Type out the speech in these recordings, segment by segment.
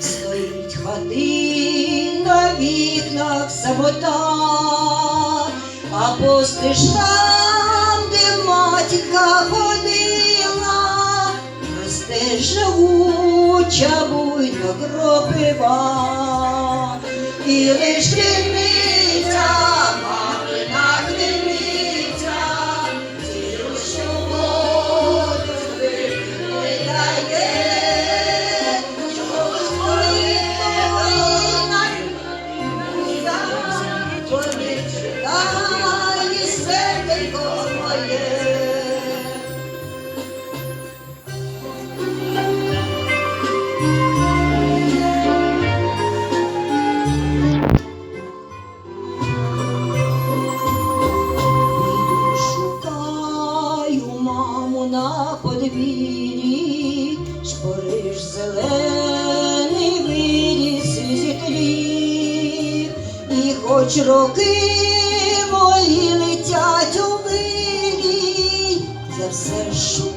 Стоїть хати на вікнах самота, а по стежкам, де матінка ходила, росте живуча буйна кропива, і лиш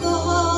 Oh.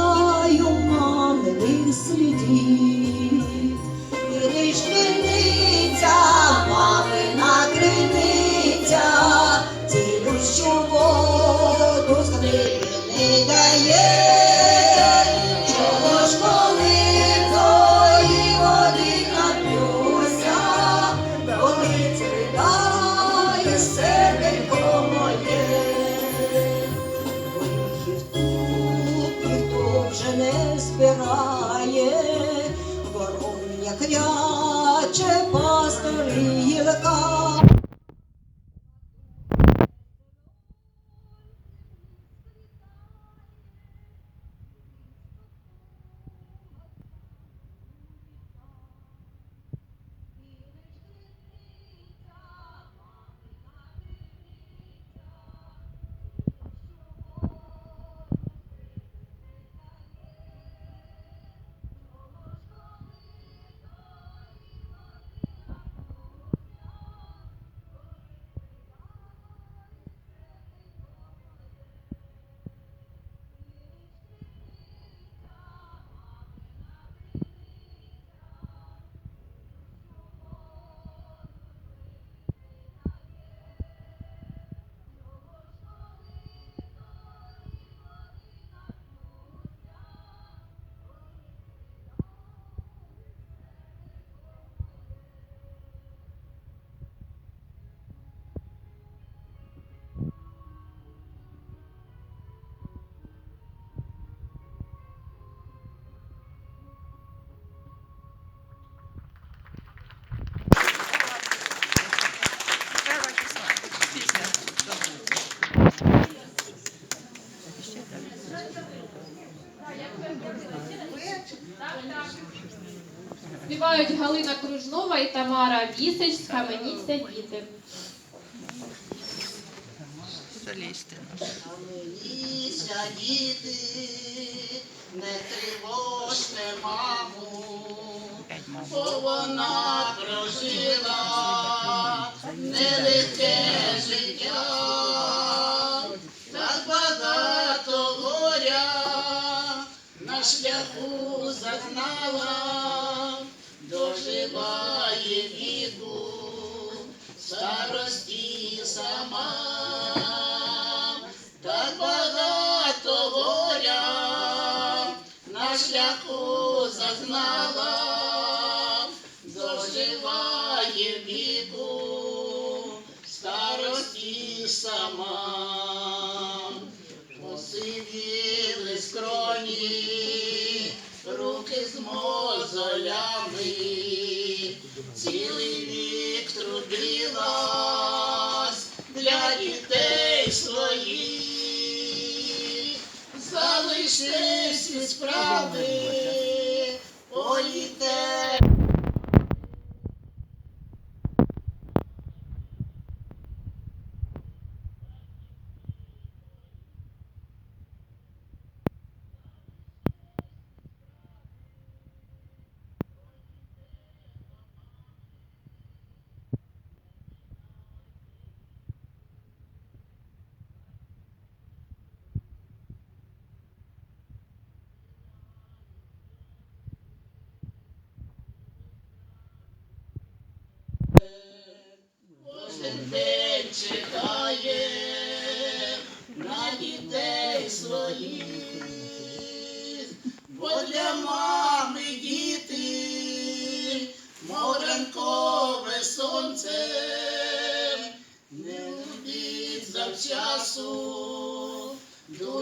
Співають Галина Кружнова і Тамара Вісич «Схаменіться, діти. Каменіся, діти, не тривожте маму, бо вона прожила нелегке життя, так багато горя на шляху загнала, старості сама, так багато горя на шляху зазнала, доживає віку, старості сама, посивіли скроні, руки з мозолями, залиште всі справи,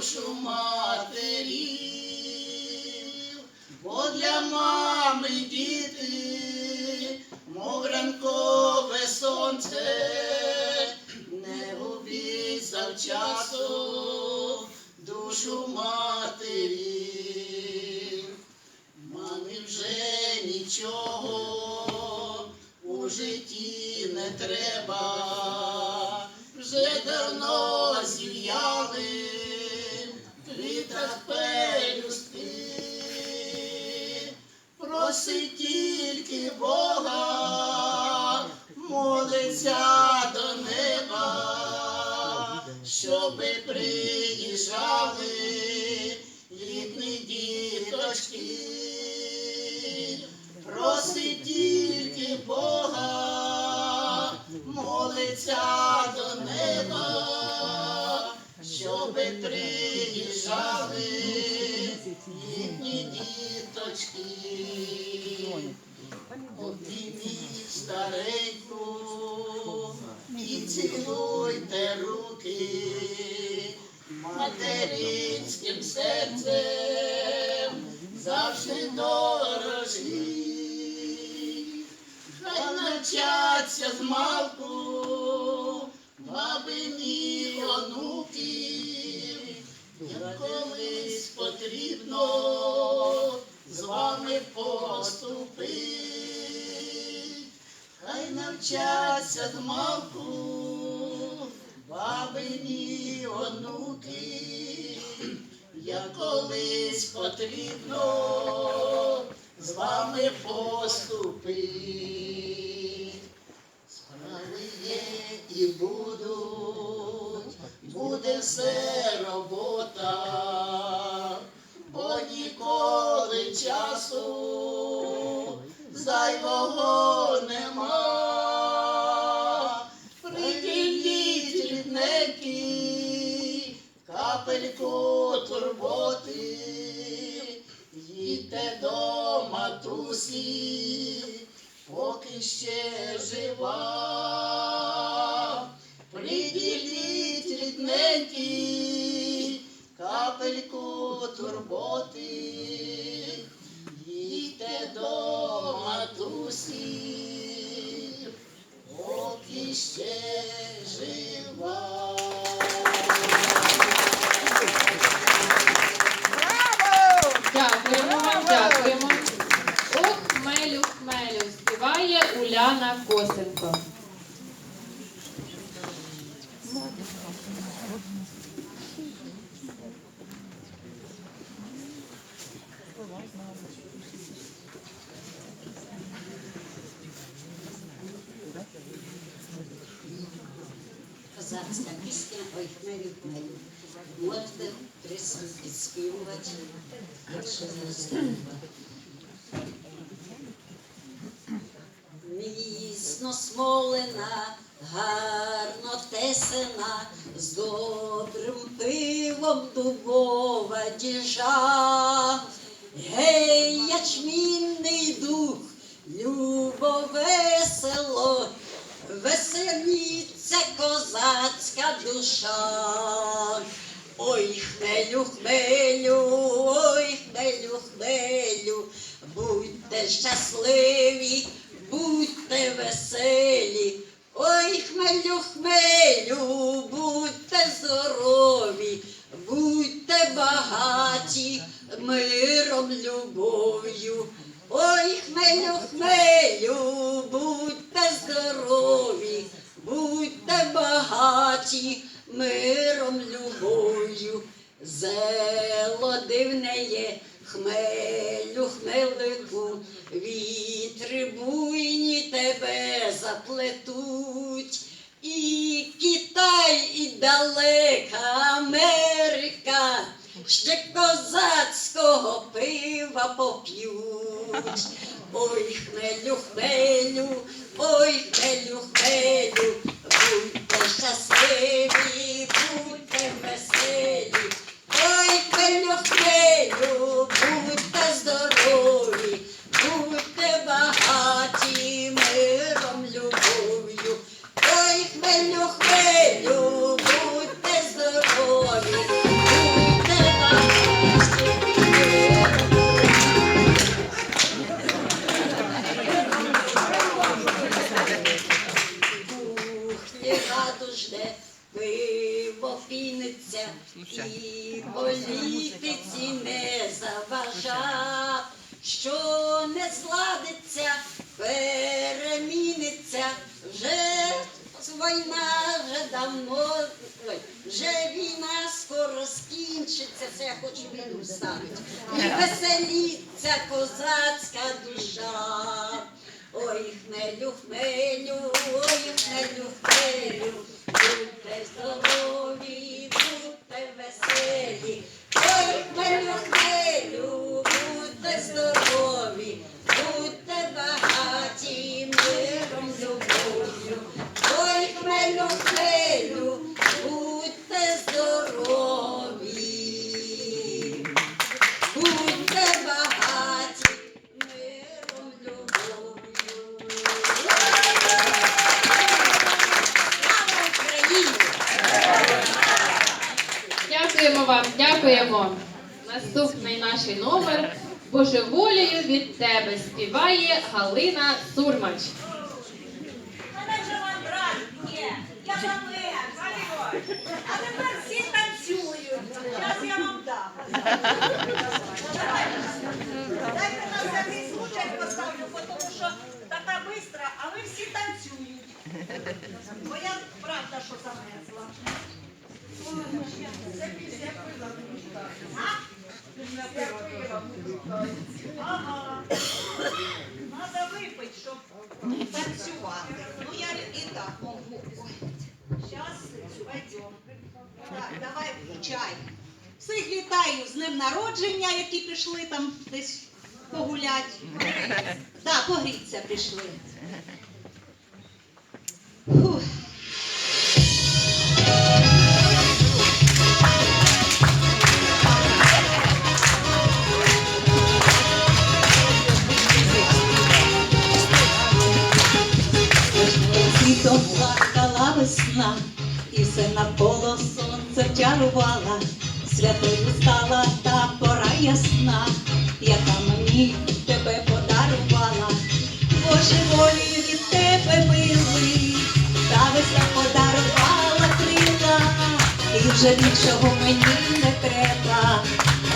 душу матерів, бо для мами діти, молиться до неба, щоби приїжджали рідні діточки. Просить тільки Бога, молиться цілуйте руки материнським серцем завжди дорожі. Хай навчаться з малку бабині онуки, як колись потрібно з вами поступити. Хай навчаться з малку бабині онуки, як колись потрібно з вами поступити. Справи є і будуть, буде все Thank you. Козацька пісня «Ой, хмелю, хмелю». Можете присутні співати, якщо не співати. Міцно смолена, гарно тесена, з добрим пивом дубова діжа. Веселіться козацька душа. Ой, хмелю, хмелю, ой, хмелю, хмелю, будьте щасливі, будьте веселі. Ой, хмелю, хмелю, будьте здорові, будьте багаті миром, любов'ю. Ой, хмелю, хмелю, будьте здорові, будьте багаті миром, любов'ю. Зело дивне є, хмелю, хмелику, вітри буйні тебе заплетуть. І Китай, і далека Америка, ще козацького пива поп'ють. Ой, хмелю, хмелю, ой, хмелю, хмелю, будьте щасливі, будьте веселі. Ой, хмелю, хмелю, будьте здорові. Скінчиться, це я хочу віду ставити. І веселіться козацька душа. Ой, хмелю, хмелю, ой, хмелю, хмелю, будьте здорові, будьте веселі. Ой, хмелю, хмелю, будьте здорові, вам, дякуємо. Наступний наш номер Божеволію від тебе співає Галина Сурмач. Мене вже мандраж є, я замер, А тепер всі танцюють. Зараз я вам дам. Дайте на всякий случай поставлю, тому що така бистра, а ви всі танцюють. Бо я правда, що замерзла. Ой, Це після пила мені так. А? Після пила. Ага. Надо випити, щоб танцювати. Ну я і так можу. Зараз пойдем. Так, давай чай. Всіх вітаю з днем народження, які пішли там десь погулять. Так, погріться пішли. Фух. Весна, і все навколо сонце вчарувала, святою стала та пора ясна, яка мені тебе подарувала, Боже волі від тебе милий, та весна подарувала крила, і вже більшого мені не треба,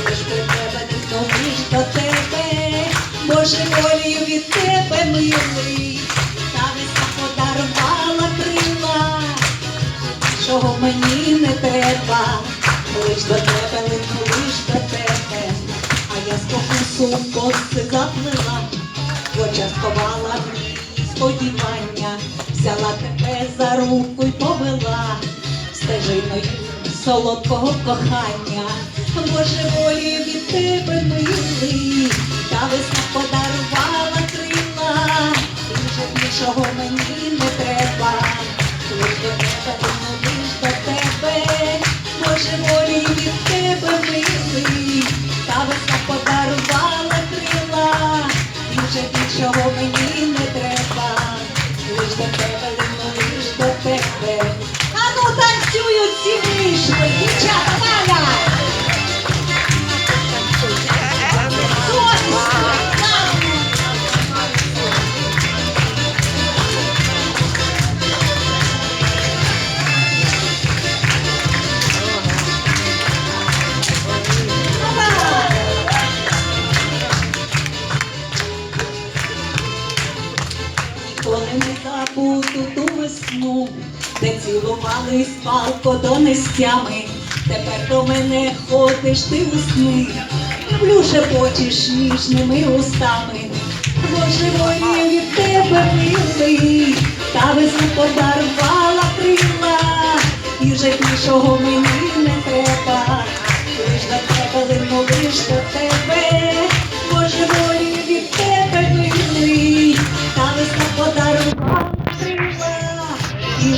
лиш до тебе не зновиш до тебе, Боже волі від тебе милий. Чого мені не треба, лиш до тебе лиш до тебе, а я спокусу коси заплила, в очах сховала мрії сподівання, взяла тебе за руку й повела стежиною солодкого кохання, Боже волі від тебе милий, та весна подарувала крила. Більшого мені Ніколи не забуду ту весну, де цілувались палко донестями. Тепер до мене ходиш ти у сни, люблю шепочеш ніжними устами. Боже волі від тебе милий, та весну подарувала крила, і вже більшого мені не треба. Лиш до тебе лиш до тебе,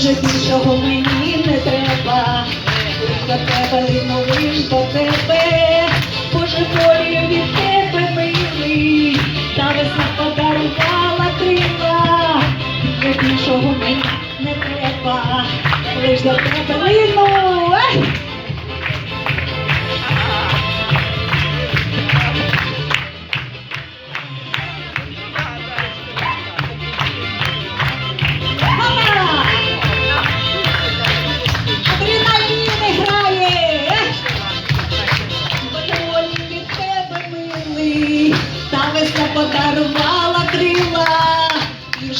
вже більшого мені не треба. Лиш за тебе лиш до тебе,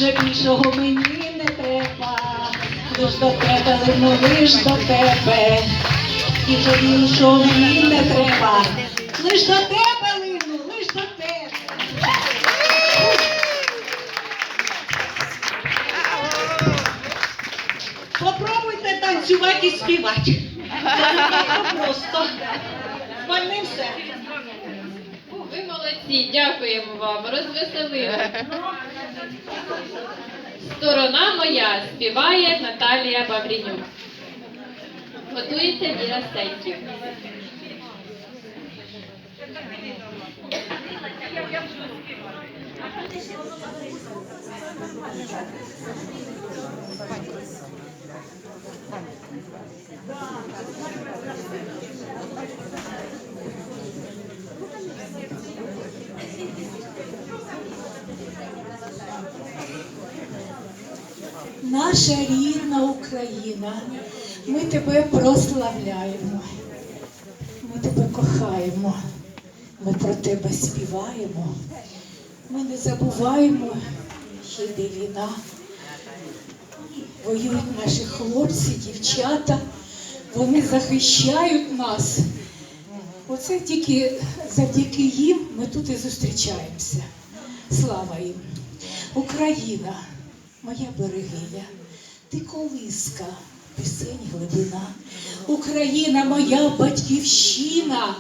вже більшого мені не треба. Лиш до тебе, лину, лиш до тебе. І вже більшого мені не треба. Лиш до тебе. Попробуйте танцювати і співати. Це просто. Ви молодці, дякуємо вам, розвеселили. Сторона моя співає Наталія Баврінюк. Готується Віра Стейків. Наша рідна Україна, ми тебе прославляємо, ми тебе кохаємо, ми про тебе співаємо, ми не забуваємо, що йде війна. Воюють наші хлопці, дівчата, вони захищають нас. Оце тільки завдяки їм ми тут і зустрічаємося. Слава їм! Україна, моя берегиня, ти колиска, пісень глибина. Україна, моя батьківщина,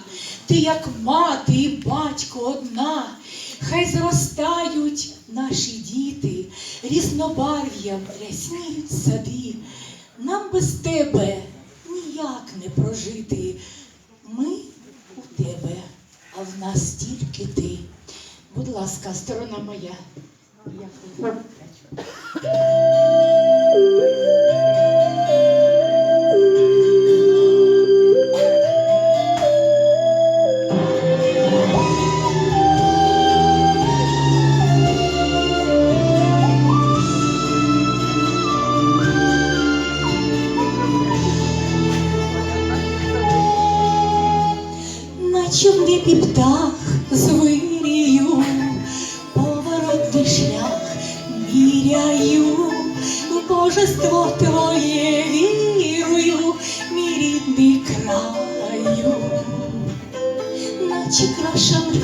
ти як мати і батько одна. Хай зростають наші діти, різнобарв'ям рясніють сади. Нам без тебе ніяк не прожити. Ми у тебе, а в нас тільки ти. Будь ласка, сторона моя. Дякую. Наче в небі птах з в божество твоє вірую, мій рідний краю, наче краша писанка,